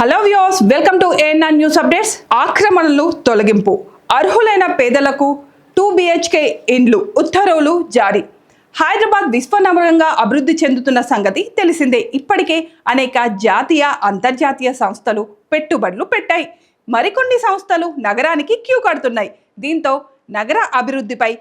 Hello views welcome to ANR news updates ఆక్రమణలు తొలగింపు. అర్హులైన పేదలకు టూ బిహెచ్కే ఇండ్లు ఉత్తర్వులు జారీ. హైదరాబాద్ విశ్వనగరంగా అభివృద్ధి చెందుతున్న సంగతి తెలిసిందే. ఇప్పటికే అనేక జాతీయ అంతర్జాతీయ సంస్థలు పెట్టుబడులు పెట్టాయి. మరికొన్ని సంస్థలు నగరానికి క్యూ కడుతున్నాయి. దీంతో నగర అభివృద్ధిపై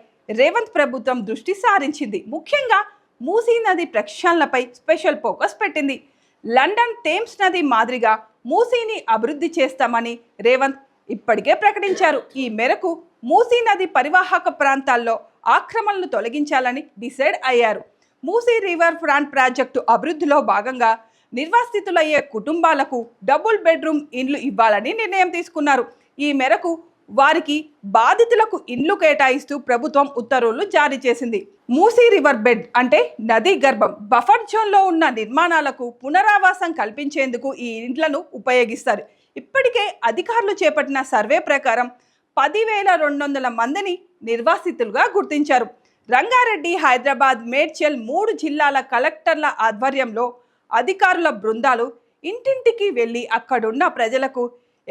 రేవంత్ ప్రభుత్వం దృష్టి సారించింది. ముఖ్యంగా మూసీ నది ప్రక్షాళనపై స్పెషల్ ఫోకస్ పెట్టింది. లండన్ థేమ్స్ నది మాదిరిగా మూసీని అభివృద్ధి చేస్తామని రేవంత్ ఇప్పటికే ప్రకటించారు. ఈ మేరకు మూసీ నది పరివాహక ప్రాంతాల్లో ఆక్రమణలు తొలగించాలని డిసైడ్ అయ్యారు. మూసీ రివర్ ఫ్రంట్ ప్రాజెక్టు అభివృద్ధిలో భాగంగా నిర్వాసితులయ్యే కుటుంబాలకు డబుల్ బెడ్రూమ్ ఇండ్లు ఇవ్వాలని నిర్ణయం తీసుకున్నారు. ఈ మేరకు వారికి బాధితులకు ఇండ్లు కేటాయిస్తూ ప్రభుత్వం ఉత్తర్వులు జారీ చేసింది. మూసీ రివర్ బెడ్ అంటే నదీ గర్భం. బఫర్ జోన్లో ఉన్న నిర్మాణాలకు పునరావాసం కల్పించేందుకు ఈ ఇండ్లను ఉపయోగిస్తారు. ఇప్పటికే అధికారులు చేపట్టిన సర్వే ప్రకారం పదివేల రెండు వందల మందిని నిర్వాసితులుగా గుర్తించారు. రంగారెడ్డి హైదరాబాద్ మేడ్చల్ మూడు జిల్లాల కలెక్టర్ల ఆధ్వర్యంలో అధికారుల బృందాలు ఇంటింటికి వెళ్ళి అక్కడున్న ప్రజలకు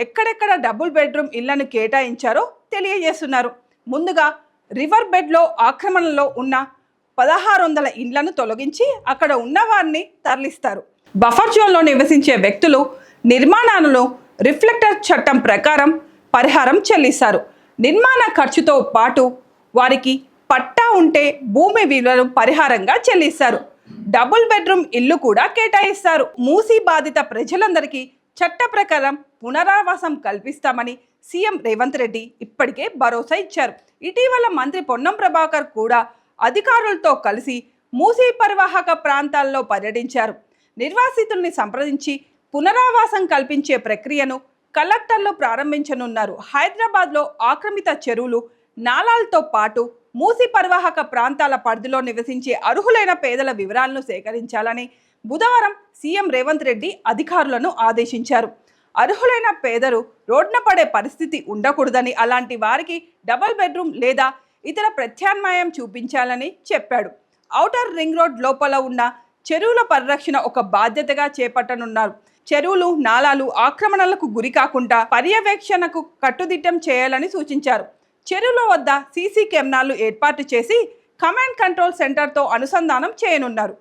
ఎక్కడెక్కడ డబుల్ బెడ్రూమ్ ఇళ్ళను కేటాయించారో తెలియజేస్తున్నారు. ముందుగా రివర్ బెడ్లో ఆక్రమణలో ఉన్న పదహారు వందల ఇండ్లను తొలగించి అక్కడ ఉన్న వారిని తరలిస్తారు. బఫర్ జోన్లో నివసించే వ్యక్తులు నిర్మాణాలను రిఫ్లెక్టర్ చట్టం ప్రకారం పరిహారం చెల్లిస్తారు. నిర్మాణ ఖర్చుతో పాటు వారికి పట్టా ఉంటే భూమి విలువను పరిహారంగా చెల్లిస్తారు. డబుల్ బెడ్రూమ్ ఇల్లు కూడా కేటాయిస్తారు. మూసీ బాధిత ప్రజలందరికీ చట్ట ప్రకారం పునరావాసం కల్పిస్తామని సీఎం రేవంత్ రెడ్డి ఇప్పటికే భరోసా ఇచ్చారు. ఇటీవల మంత్రి పొన్నం ప్రభాకర్ కూడా అధికారులతో కలిసి మూసీ పరివాహక ప్రాంతాల్లో పర్యటించారు. నిర్వాసితుల్ని సంప్రదించి పునరావాసం కల్పించే ప్రక్రియను కలెక్టర్లు ప్రారంభించనున్నారు. హైదరాబాద్లో ఆక్రమిత చెరువులు నాలాలతో పాటు మూసి పరివాహక ప్రాంతాల పరిధిలో నివసించే అర్హులైన పేదల వివరాలను సేకరించాలని బుధవారం సీఎం రేవంత్ రెడ్డి అధికారులను ఆదేశించారు. అర్హులైన పేదలు రోడ్న పడే పరిస్థితి ఉండకూడదని అలాంటి వారికి డబల్ బెడ్రూమ్ లేదా ఇతర ప్రత్యామ్నాయం చూపించాలని చెప్పాడు. ఔటర్ రింగ్ రోడ్ లోపల ఉన్న చెరువుల పరిరక్షణ ఒక బాధ్యతగా చేపట్టనున్నారు. చెరువులు నాలాలు ఆక్రమణలకు గురి కాకుండా పర్యవేక్షణకు కట్టుదిట్టం చేయాలని సూచించారు. చెరువుల వద్ద సీసీ కెమెరాలు ఏర్పాటు చేసి కమాండ్ కంట్రోల్ సెంటర్తో అనుసంధానం చేయనున్నారు.